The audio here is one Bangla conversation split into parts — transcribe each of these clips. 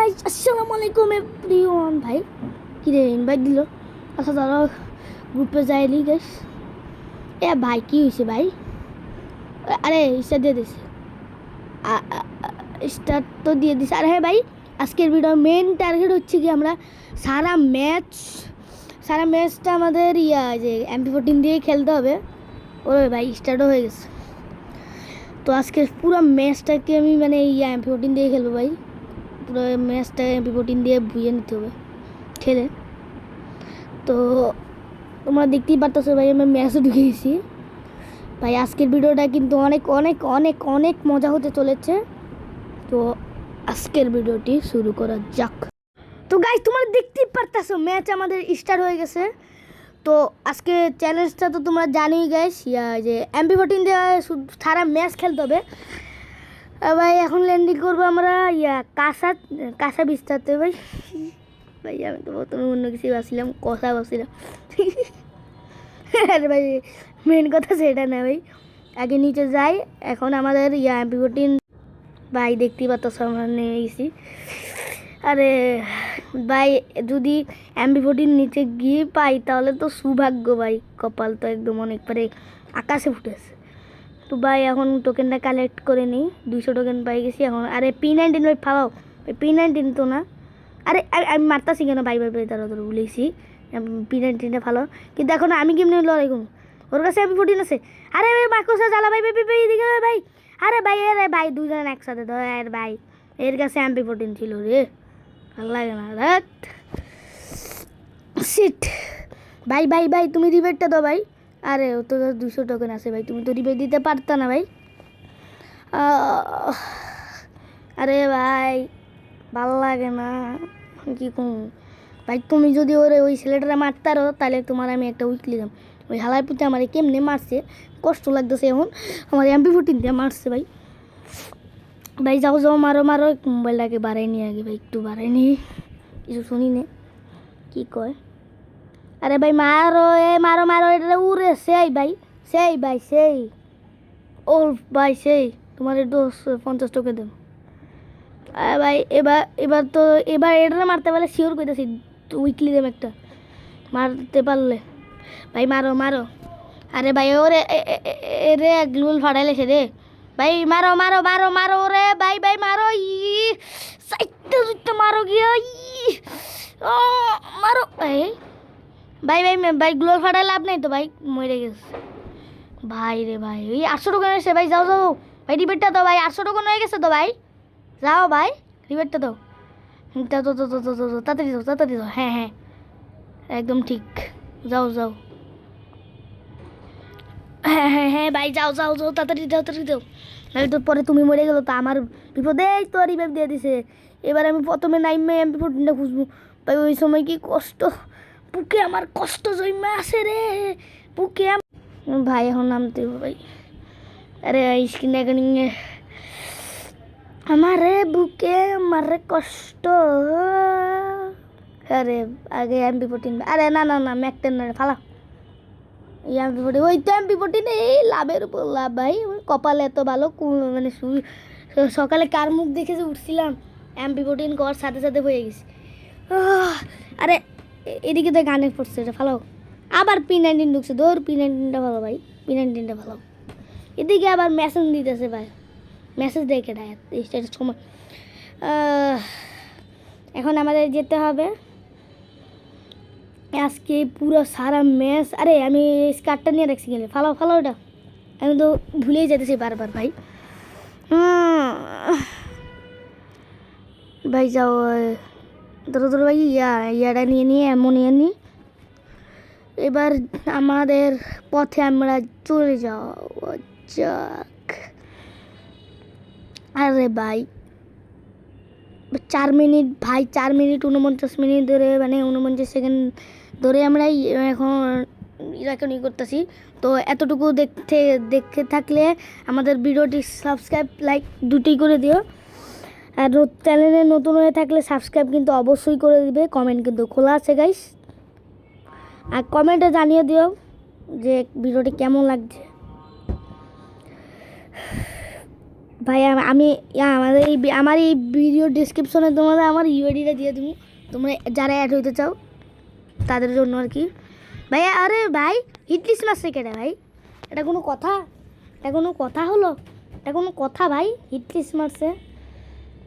গাইস আসসালামু আলাইকুম এভরিওয়ান ভাই কি রে ইনভাইট দিল? আচ্ছা ধরো গ্রুপে যাইলি গাইস এ। ভাই, কি হয়েছে ভাই? আরে স্টার দিয়ে দিছে। স্টার তো দিয়ে দিছে। আরে হ্যাঁ ভাই, আজকের ভিডিও মেন টার্গেট হচ্ছে কি আমরা সারা ম্যাচ সারা ম্যাচটা আমাদের ইয়া যে এমপি ফোরটিন দিয়ে খেলতে হবে। ওরে ভাই স্টার্টও হয়ে গেছে। তো আজকে পুরো ম্যাচটাকে আমি মানে ইয়া এমপি ফোরটিন দিয়ে খেলব ভাই। পুরো ম্যাচটা এমপি ফোরটিন দিয়ে বুঝে নিতে হবে, খেলে। তো তোমরা দেখতেই পারতেছো ভাই আমি ম্যাচও ঢুকে ভাই, আজকের ভিডিওটা কিন্তু অনেক অনেক অনেক অনেক মজা হতে চলেছে। তো আজকের ভিডিওটি শুরু করা যাক। তো গাইজ তোমরা দেখতেই পারতেছো, ম্যাচ আমাদের স্টার্ট হয়ে গেছে। তো আজকে চ্যালেঞ্জটা তো তোমরা জানোই গাইস যে এমপি ফোরটিন দিয়ে সারা ম্যাচ খেলতে হবে। ভাই, এখন ল্যান্ডিং করব আমরা, ইয়া কাঁসা কাঁসা বিস্তারতে ভাই। ভাই, আমি তো প্রথমে অন্য কিছু বাসছিলাম কষা বাসছিলাম আরে ভাই মেন কথা সেটা না ভাই। আগে নিচে যাই, এখন আমাদের, ইয়া ফোরটিন ভাই দেখতেই পাচ্ছ আমরা নিয়ে গেছি আরে ভাই, যদি এমবি ফোর্টির নিচে গিয়ে পাই, তাহলে তো সৌভাগ্য ভাই, কপাল তো একদম অনেক পরে আকাশে ফুটেছে। তো ভাই এখন টোকেনটা কালেক্ট করে নিই। দুইশো টোকেন পাই গেছি এখন। আরে পি নাইনটিন ভাই ফালাও। পি নাইনটিন তো না। আরে আমি মারতাছি কেন? ভাই ভাই তারা তোর বলেছি। পি নাইনটিনটা ভালো কিন্তু এখন আমি কেমনি লড়াই করব ওর কাছে এমপি ফোর্টিন আছে। আরে ভাই মাকসা জ্বালা ভাই ভাই ভাই, এদিকে ভাই। আরে ভাই আরে ভাই দুজন একসাথে ধর আরে ভাই। এর কাছে এমপি ফোর্টিন ছিল রে। ভালো লাগে না রাত সিট ভাই ভাই ভাই তুমি রিবেটটা দাও ভাই। আরে, ও তো দুশো টোকেন আছে ভাই, তুমি তো রিবেট দিতে পারতা না ভাই। আরে ভাই, ভালো লাগে না, কি কম? ভাই, তুমি যদি ওরে ওই ছেলেটা মারতারো তাহলে তোমার আমি একটা উইকলি দাম ওই হালাই পুঁতে আমার কেমনে মারছে? কষ্ট লাগতেছে এখন, আমার এমপি ফোরটিন দিয়ে মারছে ভাই। ভাই, যাও যাও, মারো মারো, মোবাইলটাকে বাড়াই নি আগে ভাই, একটু বাড়াই নি। কিছু শুনি নে, কি কয়? আরে ভাই, মারো, এ মারো মারো, এটা উড়ে, সেই ভাই সেই ভাই, সেই। ও ভাই, সেই, তোমার দোষ পঞ্চাশ টাকা দেব। আরে ভাই, এবার এবার তো, এবার এটা মারতে পারলে শিওর করতেছি উইকলি দেব একটা। মারতে পারলে। ভাই, মারো মারো। আরে ভাই, ওরে রে গ্লুল ফাটাইলেছে রে। ভাই, মারো মারো মারো মারো রে ভাই ভাই, মারো, ই সাইটটা মারো গিয়া, ই মারো। এই ভাই ভাই ভাই গ্লোর ফাটাই লাভ নেই তো ভাই। মরে গেছে। ভাই রে ভাই ওই আটশো টাকা এসে ভাই যাও যাও। ভাই রিবেটটা দাও ভাই। আটশো টাকা হয়ে গেছে তো ভাই। যাও ভাই রিবেটটা দাও। দাও দাও দাও, দাও দাও, তাড়াতাড়ি দাও তাড়াতাড়ি দাও হ্যাঁ হ্যাঁ। একদম ঠিক। যাও যাও। হ্যাঁ হ্যাঁ হ্যাঁ ভাই যাও যাও যাও তাড়াতাড়ি দাও তাড়াতাড়ি দাও নাহলে তো পরে তুমি মরে গেলো তো আমার বিপদে এই তো রিভাইভ দিয়ে দিছে। এবার আমি প্রথমে নাইমে এমপি ফোরটিনটা খুঁজবো। ভাই ওই সময় কি কষ্ট। বুকে আমার কষ্ট জন্মে আছে রে, বুকে ভাই, এখন নামতে ভাই। আরে স্ক্রিন রেকর্ডিং আমারে বুকে আমার কষ্ট। আরে, আগে এমপি ফোরটিন আরে, না না না ম্যাকটেন না ফালা। এমপি ফোরটিন ওই তো এমপি ফোরটিন এই লাভের উপর লাভ ভাই কপালে এত ভালো মানে সকালে কার মুখ দেখে যে উঠছিলাম এমপি ফোরটিন কর সাথে সাথে হয়ে গেছি। আরে এদিকে তো গানে পড়ছে, এটা ভালো। আবার পি নাইনটিন ঢুকছে, ধর পি নাইনটিনটা ভালো ভাই পি নাইনটিনটা ভালো। এদিকে আবার মেসেজ দিতেছে ভাই মেসেজ দেখে দেয় স্টেটের সময় এখন আমাদের যেতে হবে। আজকে পুরো সারা ম্যাচ আরে আমি স্কার্টটা নিয়ে রাখছি গেলে, ফালাও ফালাও ওটা আমি তো ভুলেই যেতেছি বারবার ভাই। ভাই যাও ধরো ধরো ভাই, ইয়া, ইয়াটা নিয়ে নিয়ে অ্যামোনিয়া নিয়ে এবার আমাদের পথে আমরা চলে যাওয়া যাক। আরে ভাই, চার মিনিট, ভাই, চার মিনিট, উনপঞ্চাশ মিনিট ধরে মানে উনপঞ্চাশ সেকেন্ড ধরে আমরা এখন রেকর্ডিং করতেছি। তো এতটুকু দেখতে দেখতে থাকলে আমাদের ভিডিওটি সাবস্ক্রাইব লাইক দুটোই করে দিও। আর চ্যানেলে নতুন হয়ে থাকলে সাবস্ক্রাইব কিন্তু অবশ্যই করে দিবে কমেন্ট কিন্তু খোলা আছে গাইস আর কমেন্টে জানিয়ে দিও যে ভিডিওটি কেমন লাগছে। ভাই, আমি আমাদের এই আমার এই ভিডিও ডিসক্রিপশনে তোমাদের আমার ইউআইডিটা দিয়ে দেবো। তোমরা যারা অ্যাড হইতে চাও, তাদের জন্য আর কি। ভাই, আরে ভাই হিটলিস্ট মারছে কেটে ভাই। এটা কোনো কথা? এটা কোনো কথা হলো? এটা কোনো কথা ভাই হিটলিস্ট মারছে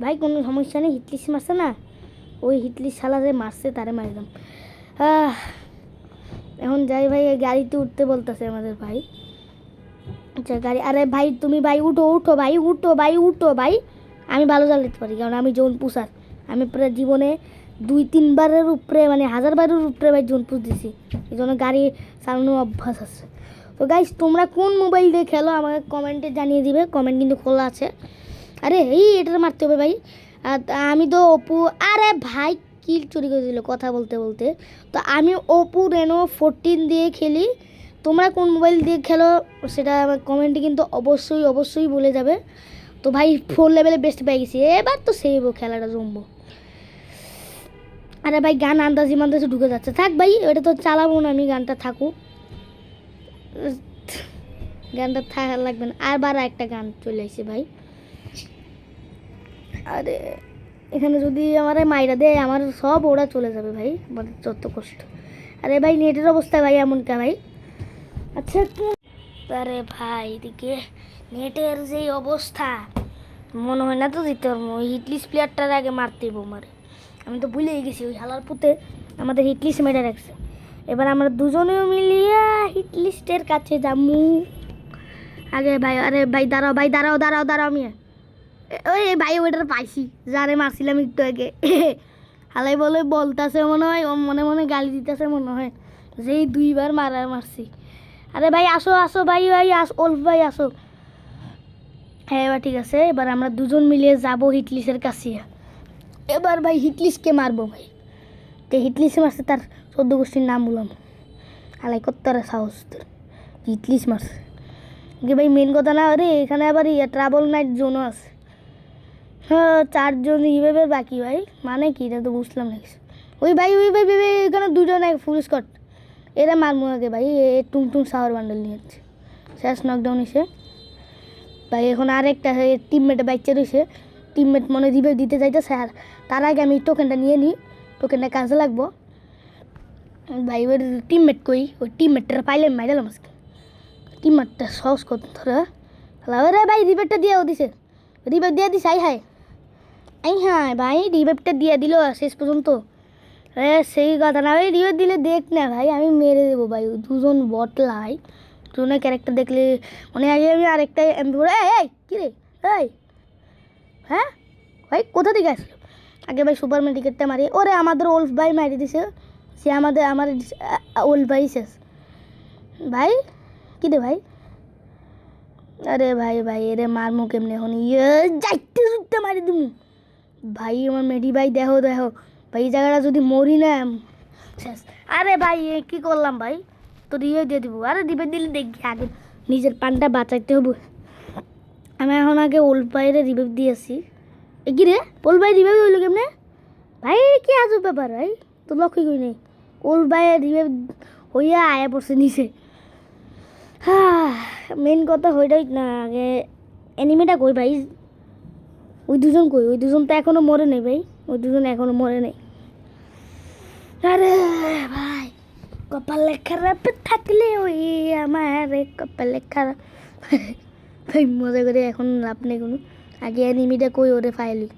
ভাই, কোনো সমস্যা নেই, হিটলিস্ট মারছে না? ওই হিটলিস্ট শালা যে মারছে, তারে মারিলাম এখন যাই ভাই গাড়িতে উঠতে বলতেছে আমাদের ভাই। আচ্ছা গাড়ি, আরে ভাই, তুমি ভাই, উঠো উঠো ভাই উঠো ভাই উঠো ভাই। আমি ভালো চালাতে পারি, কারণ আমি জোন পুষার আমি প্রায় জীবনে দুই, তিনবারের উপরে মানে হাজার বারের উপরে ভাই জোন পুষ দিছি। এই জন্য গাড়ি চালানোর অভ্যাস আছে। তো গাইস তোমরা কোন মোবাইল দিয়ে খেলো, আমাকে কমেন্টে জানিয়ে দিবে। কমেন্ট কিন্তু খোলা আছে। আরে এই এটার মারতে হবে ভাই। আমি তো অপু, আরে ভাই কিল চুরি করে দিল কথা বলতে বলতে। তো আমি ওপো রেনো, ফোরটিন দিয়ে খেলি। তোমরা কোন মোবাইল দিয়ে খেলো সেটা আমার কমেন্টে কিন্তু অবশ্যই অবশ্যই বলে যাবে। তো ভাই ফোর লেভেলে বেস্ট পেয়ে গেছি। এবার তো সেইব খেলাটা জমবো। আরে ভাই, গান আন্দাজি মান্দাজি ঢুকে যাচ্ছে। থাক ভাই ওটা তো চালাবো না আমি, গানটা থাকুক। গানটা থাকা লাগবে না। আর বার একটা গান চলে আসছে ভাই। আরে, এখানে যদি আমার মাইরা দেয়, আমার সব ওরা চলে যাবে ভাই আমার যত কষ্ট। আরে ভাই, নেটের অবস্থা ভাই এমন কা ভাই। আচ্ছা আরে ভাই, এদিকে নেটের যে অবস্থা, মনে হয় না তো দিতে পারব। ওই হিটলিস প্লেয়ারটার আগে মারতে মারে আমি তো ভুলেই গেছি, ওই হালার পুঁতে আমাদের হিটলিস মেরে রাখছে। এবার আমরা দুজনেও মিলিয়ে হিটলিস্টের কাছে যামু। আগে ভাই, আরে ভাই, দাঁড়াও ভাই, দাঁড়াও দাঁড়াও দাঁড়াও মিয়া। ওই ভাই ওইটার পাইছি, যারে মারছিলাম একটু আগে। হালাই বলে বলতাছে মনে হয় মনে মনে গালি দিতেছে মনে হয় যেই দুইবার মারা মারছি। আরে ভাই, আসো আসো ভাই ভাই, আস, ওলফ ভাই, আসো। হ্যাঁ এবার ঠিক আছে, এবার আমরা দুজন মিলিয়ে যাব হিটলিসের কাছে। এবার ভাই হিটলিসকে মারবো ভাই। তো হিটলিস মারছে, তার চোদ্দ গোষ্ঠীর নাম বললাম। হালাই কত্তারা সাহস তোর, হিটলিস মারছে। যে ভাই মেন কথা না, আরে এখানে আবার ট্রাভেল নাইট জোনও আছে। চারজন ইভেবের বাকি ভাই। মানে কি এটা তো বুঝলাম না। ওই ভাই ওই ভাই ভাই, এখানে দুজন এক ফুল স্কট এরা মারমু আগে ভাই এ টুং টুং সাওয়ার বান্ডেল নিয়ে যাচ্ছে। শেষ নকডাউন এসে। ভাই এখন আরেকটা টিমমেটে বাইচে রয়েছে। টিমমেট মনে রিভাইভ দিতে চাইতেছে আর তার আগে আমি টোকেনটা নিয়ে নিই টোকেনটা কাজে লাগবো। ভাই ওই টিমমেট কই? ওই টিমমেটটা পাইলে মাইরালাম আজকে। টিমমেটটা সহজ কত ধরে রে ভাই রিভাইভটা দিয়েও দিছে। রিভাইভ দিয়ে দিছে আই হাই আই হ্যাঁ ভাই রিভাইভটা দিয়ে দিল শেষ পর্যন্ত। এ, সেই কথা না ভাই রিভাইভ দিলে দেখ না ভাই, আমি মেরে দেবো ভাই। দুজন বটলা ভাই দুজনের ক্যারেক্টার দেখলে মানে আগে আমি আরেকটা এমপি এই এই, কী রে? এই। হ্যাঁ? ভাই, কোথা থেকে আসলো? আগে ভাই সুপার টিকিটটা মারি। ওরে, আমাদের ওল্ফ ভাই মারি দিছে। সে আমাদের আমার ওল্ফ ভাই শেষ। ভাই, কী রে ভাই? আরে ভাই ভাই, এরে মারমু কেমনে এখন? ইয়ে যাইতে সুটতে মারি দিমু। ভাই, আমার মেডি ভাই দেখো দেখো ভাই, এই জায়গাটা যদি মরি না, শেষ। আরে ভাই কী করলাম ভাই? তো দিয়ে দিয়ে দিব। আরে দিবে, দিলে দেখি আগে। নিজের পানটা বাঁচাইতে হবে। আমি এখন আগে ওল্ড ভাইয়ের রিভাইভ দিয়েছি। এ কি রে? ওল্ড ভাই রিভাইভ হইল কেমনে? ভাই কি আজব ব্যাপার ভাই? তো লক্ষ্যই করি নেই। ওল্ড ভাইয়ের রিভাইভ হইয়া আয়া পড়ছে নিচে। হ্যাঁ মেন কথা হইটাই না, আগে অ্যানিমেটা কই ভাই? ওই দুজন কই? ওই দুজন তো এখনও মরে নেই ভাই। ওই দুজন এখনও মরে নেই। আরে ভাই, কপালে খারাপ থাকলে ওই আমার কপালে খারাপ। ভাই, মজা করে এখন লাভ নেই কোনো। আগে অ্যানিমিটা কই ওরে ফাইলি?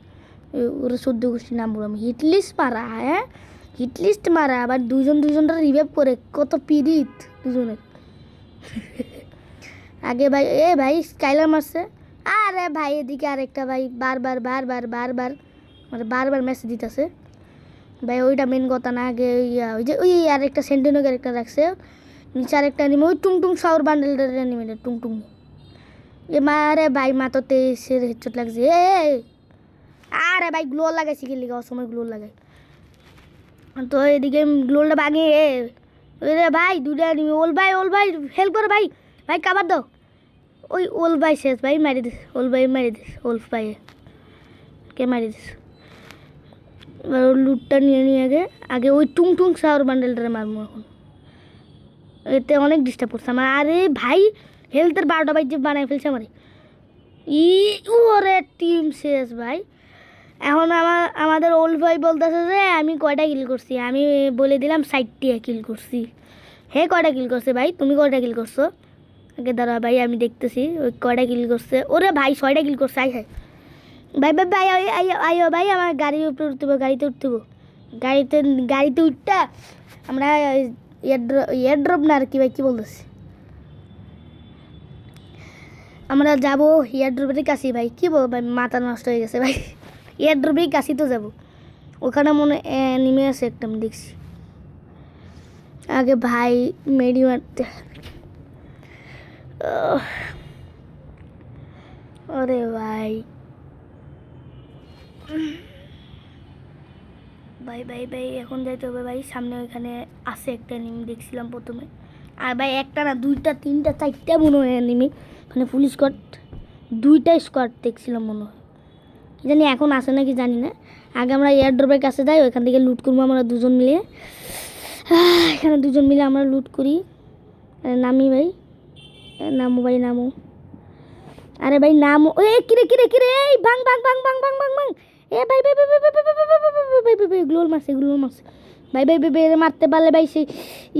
ওরে চোদ্দ গোষ্ঠীর নাম বললাম। হিটলিস্ট মারা হ্যাঁ? হিটলিস্ট মারা, আবার দুজন দুজনটা রিভাইভ করে। কত পিরিত দুজনের আগে ভাই, এ ভাই স্কাইলার মারছে আরে ভাই, এদিকে আরেকটা ভাই, বারবার বারবার বারবার মানে বারবার মেসেজ দিতেছে। ভাই, ওইটা মেন কথা না, আগে ওই যে, ওই আরেকটা সেন্টেনো ক্যারেক্টার রাখছে। নিচে আরেকটা অ্যানিমে ওই টুং টুং সাউর বান্ডেলটার টুং টুং এ মারে ভাই মাততে সে হেডশট লাগছে। এ। আরে ভাই গ্লো লাগাইছি কি লিখা অসময় গ্লো লাগাই। তো এদিকে গ্লোলটা ভাঙে। এ রে ভাই দুটা অ্যানিমে ওল ভাই ওল ভাই হেল্প করে ভাই। ভাই কাবার দাও। ওই ওল ভাই শেষ ভাই, মারি দিস, ওল ভাই মারি দিস ওলফ ভাই কে মারি দিস? এবার ওর লুটটা নিয়ে নিয়ে আগে আগে ওই টুং টুং সাওয়ার বান্ডেলটারে মারবো এখন। এতে অনেক ডিস্টার্ব করছে আমার। আরে ভাই হেলথের বারোটা বাইর যে বানাই ফেলছে আমারে। ই ওরে টিম শেষ ভাই। এখন আমার আমাদের ওল্ড ভাই বলতেছে যে, আমি কয়টা কিল করছি? আমি বলে দিলাম ষাটটি কিল করছি। হে কয়টা কিল করছে ভাই? তুমি কয়টা কিল করছ? আগে দাঁড়া ভাই, আমি দেখতেছি। ওই কয়টা কিল করছে? ওরে ভাই, ছয়টা কিল করছে আই হাই ভাই ভাই ভাই আই- আইও ভাই, আমার গাড়ির উপরে উঠতে গাড়িতে উঠতে। গাড়িতে গাড়িতে উঠটা, আমরা এয়ারড্রপ না আর কি ভাই, কী বলতেছি? আমরা যাব এয়ারড্রপের কাছে ভাই, কী বলব ভাই, মাথা নষ্ট হয়ে গেছে ভাই। এয়ারড্রপের কাছেই তো যাব। ওখানে মনে হয় নেমে আছে একটা, আমি দেখছি। আগে ভাই মেডি মারতে। ওরে ভাই। ভাই ভাই ভাই, এখন যাইতে হবে ভাই। সামনে ওইখানে আছে একটা এনিমি দেখছিলাম প্রথমে। আর ভাই, একটা না, দুইটা, তিনটা, চারটা মনে হয় এনিমি মানে ফুল স্কট দুইটা স্কট দেখছিলাম মনে হয়। জানি এখন আসে নাকি জানি না। আগে আমরা এয়ার ড্রপের কাছে যাই, ওইখান থেকে লুট করব আমরা দুজন মিলে। এখানে দুজন মিলে আমরা লুট করি। নামি ভাই। নামো ভাই নামো আরে ভাই নামো এ কিরে কিরে কিরে এই বাং বাং বাং বাং বাং বাং বাং এ ভাই ভাই ভাই ভাই ভাই ভাই ভাই ভাই ভাই ভাই গ্লোল মারছে গ্লোল মারছে ভাই ভাই ভাই মারতে পারলে ভাই সে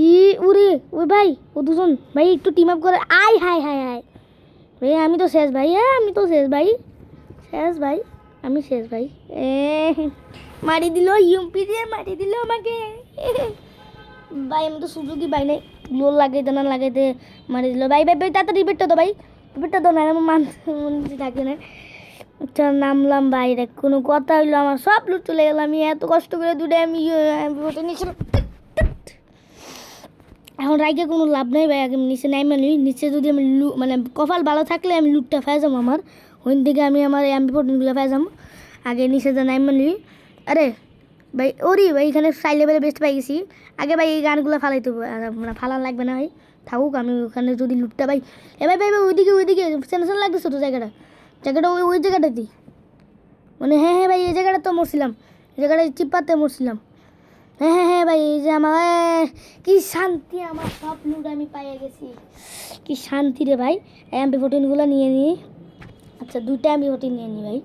ই উরে ওই ভাই ও দুজন ভাই একটু টিম আপ করে আয় হাই হাই হাই ভাই আমি তো শেষ ভাই হ্যাঁ আমি তো শেষ ভাই শেষ ভাই আমি শেষ ভাই এ মারি দিল ইউপি দিয়ে মারি দিল আমাকে ভাই, আমি তো সুযোগই পাই নাই। গ্লোল লাগাইতে না লাগাইতে মারি দিল। ভাই ভাই ভাই, তাড়াতাড়ি বেটটা তো ভাই। বেটটা তো না আমার মান মনে থাকে না। আচ্ছা নামলাম বাইরে কোনো কথা হইল আমার, সব লুট চলে গেল। আমি এত কষ্ট করে দূরে আমি বিপদে নিয়েছিলাম এখন রাইকে কোনো লাভ নেই ভাই, আগে নিচে নাই মানে নিচে যদি আমি লু মানে কপাল ভালো থাকলে আমি লুটটা ফাই যাব আমার। ওই দিকে আমি আমার এমপি ফোরটিনগুলো ফাই যাব। আগে নিচে যে নাই মানে আরে ভাই, ওরি ভাই, এখানে সাই লেভেলে বেস্ট পাই গেছি। আগে ভাই এই গানগুলো ফালাইতে মানে ফালান লাগবে না ভাই। থাকুক, আমি ওখানে যদি লুটটা ভাই এ ভাই ভাই ভাই, ওইদিকে ওইদিকে সেন্সন লাগতেছে তো জায়গাটা। জায়গাটা ওই ওই জায়গাটাতেই মানে হ্যাঁ হ্যাঁ ভাই, এই জায়গাটা তো মরছিলাম। এই জায়গাটা চিপাতে মরছিলাম। হ্যাঁ হ্যাঁ হ্যাঁ ভাই, এই যে আমার কি শান্তি আমার সব লুট আমি পাইয়ে গেছি। কি শান্তি রে ভাই। এমপি ফোরটিনগুলো নিয়ে নিই আচ্ছা দুইটা এমপি ফোরটিন নিয়ে নিই ভাই।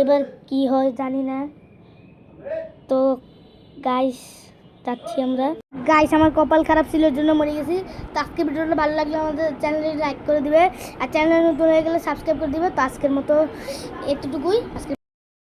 এবার কি হয় জানি না। তো গাইস যাচ্ছি আমরা। গাইস আমার কপাল খারাপ ছিল জন্য মরে গেছি। তো আজকে ভিডিওটা ভালো লাগলে আমাদের চ্যানেলটি লাইক করে দিবে। আর চ্যানেল নতুন হয়ে গেলে সাবস্ক্রাইব করে দিবে। তো আজকের মতো এতটুকুই। আজকে